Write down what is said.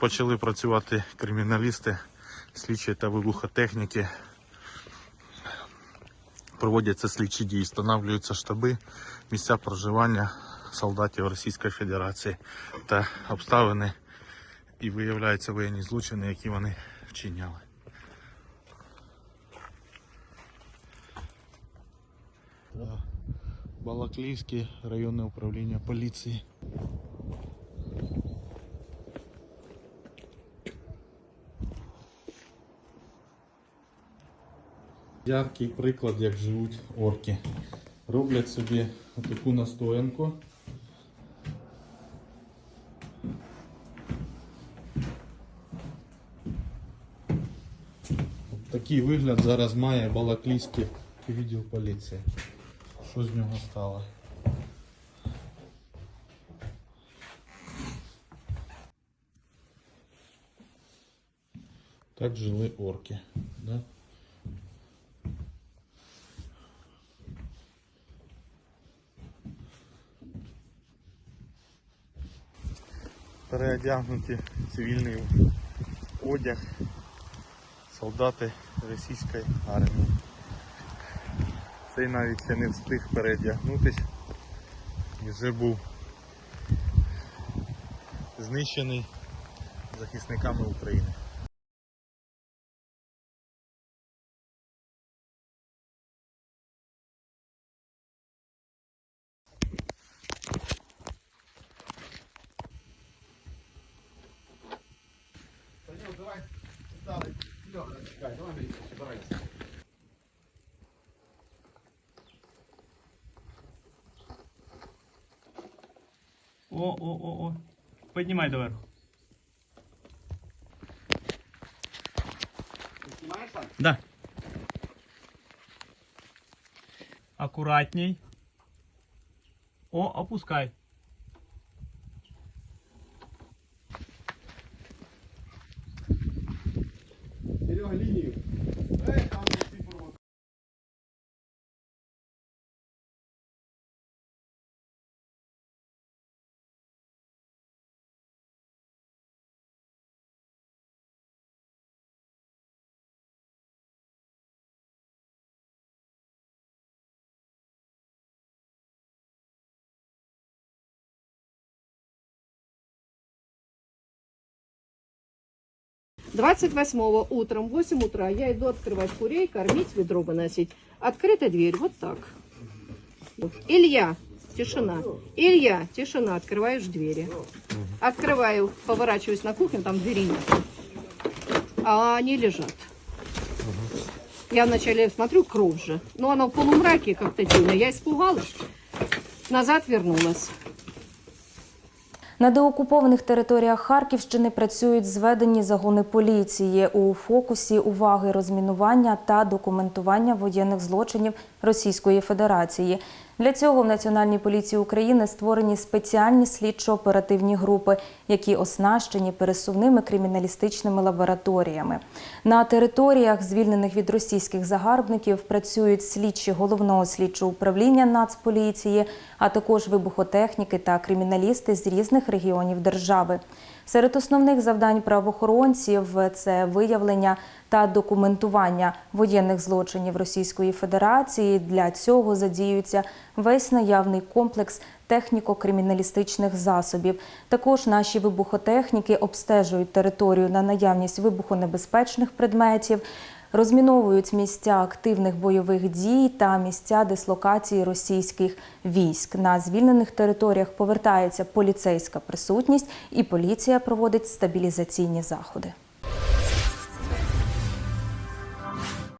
Почали працювати криміналісти, слідчі та вибухотехніки. Проводяться слідчі дії, встановлюються штаби, місця проживання солдатів Російської Федерації та обставини і виявляються воєнні злочини, які вони вчиняли. Балаклійське районне управління поліції. Яркий приклад, як живуть орки. Роблять собі таку настоянку. От Такий вигляд зараз має Балаклійський відділ поліції. Що з нього стало? Так жили орки. Да? Переодягнуті цивільний одяг солдати російської армії. Цей навіть ще не встиг переодягнутись і вже був знищений захисниками України. О-о-о-о. Поднимай доверху. Снимаешь сам? Да. Аккуратней. О, опускай. линию. 28 утром, 8 утра, я иду открывать курей, кормить, ведро выносить. открытая дверь, вот так. Илья, тишина. Илья, тишина, открываешь двери. Открываю, поворачиваюсь на кухню, там двери нет. А они лежат. Я вначале смотрю, кровь же. Но она в полумраке как-то темная. Я испугалась. Назад вернулась. На деокупованих територіях Харківщини працюють зведені загони поліції у фокусі уваги розмінування та документування воєнних злочинів Російської Федерації. Для цього в Національній поліції України створені спеціальні слідчо-оперативні групи, які оснащені пересувними криміналістичними лабораторіями. На територіях, звільнених від російських загарбників, працюють слідчі головного слідчого управління Нацполіції, а також вибухотехніки та криміналісти з різних регіонів держави. Серед основних завдань правоохоронців це виявлення та документування воєнних злочинів Російської Федерації. Для цього задіюється весь наявний комплекс техніко-криміналістичних засобів. Також наші вибухотехніки обстежують територію на наявність вибухонебезпечних предметів. Розміновують місця активних бойових дій та місця дислокації російських військ. На звільнених територіях повертається поліцейська присутність, і поліція проводить стабілізаційні заходи.